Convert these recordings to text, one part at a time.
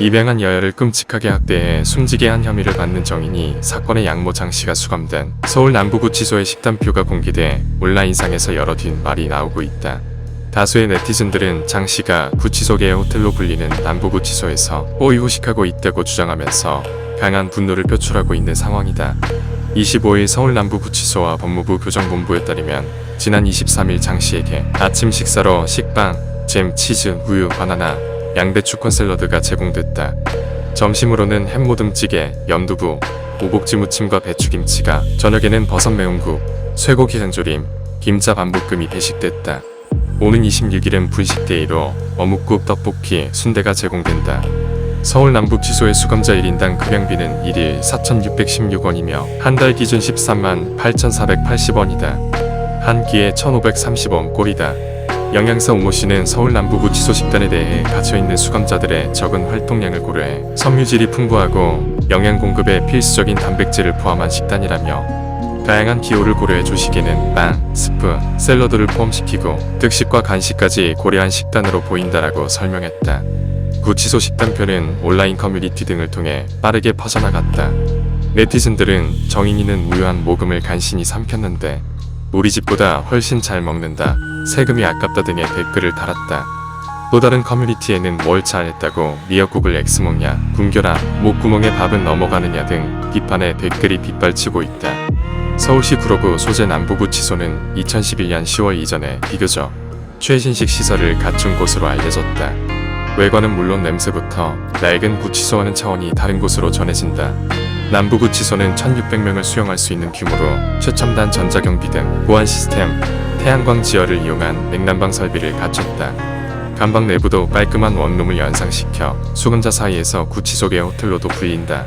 입양한 여자를 끔찍하게 학대해 숨지게 한 혐의를 받는 정인이 사건의 양모 장 씨가 수감된 서울 남부구치소의 식단표가 공개돼 온라인상에서 여러 뒷말이 나오고 있다. 다수의 네티즌들은 장 씨가 구치소계의 호텔로 불리는 남부구치소에서 뽀이 후식하고 있다고 주장하면서 강한 분노를 표출하고 있는 상황이다. 25일 서울 남부구치소와 법무부 교정본부에 따르면 지난 23일 장 씨에게 아침 식사로 식빵, 잼, 치즈, 우유, 바나나, 양배추 콘샐러드가 제공됐다. 점심으로는 햄모듬찌개, 연두부, 오복지 무침과 배추김치가, 저녁에는 버섯 매운국, 쇠고기 한조림, 김자 반볶음이 배식됐다. 오는 26일은 분식데이로 어묵국, 떡볶이, 순대가 제공된다. 서울 남북지소의 수감자 1인당 급양비는 1일 4,616원이며 한 달 기준 13만 8,480원이다. 한 끼에 1,530원 꼴이다. 영양사 오모 씨는 서울 남부구치소 식단에 대해 갇혀있는 수감자들의 적은 활동량을 고려해 섬유질이 풍부하고 영양 공급에 필수적인 단백질을 포함한 식단이라며 다양한 기호를 고려해 조식에는 빵, 스프, 샐러드를 포함시키고 특식과 간식까지 고려한 식단으로 보인다라고 설명했다. 구치소 식단표는 온라인 커뮤니티 등을 통해 빠르게 퍼져나갔다. 네티즌들은 정인이는 우유한 모금을 간신히 삼켰는데 우리 집보다 훨씬 잘 먹는다. 세금이 아깝다 등의 댓글을 달았다. 또 다른 커뮤니티에는 뭘 잘했다고 미역국을 엑스 먹냐, 굶겨라, 목구멍에 밥은 넘어가느냐 등 비판의 댓글이 빗발치고 있다. 서울시 구로구 소재 남부구 치소는 2011년 10월 이전에 비교적 최신식 시설을 갖춘 곳으로 알려졌다. 외관은 물론 냄새부터 낡은 구치소와는 차원이 다른 곳으로 전해진다. 남부구치소는 1600명을 수용할 수 있는 규모로 최첨단 전자경비 등 보안 시스템, 태양광 지열을 이용한 냉난방 설비를 갖췄다. 감방 내부도 깔끔한 원룸을 연상시켜 수감자 사이에서 구치소계 호텔로도 불린다.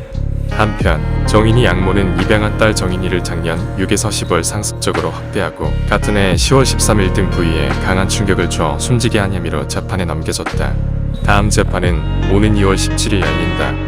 한편 정인이 양모는 입양한 딸 정인이를 작년 6에서 10월 상습적으로 학대하고 같은 해 10월 13일 등 부위에 강한 충격을 줘 숨지게 한 혐의로 재판에 넘겨졌다. 다음 재판은 오는 2월 17일 열린다.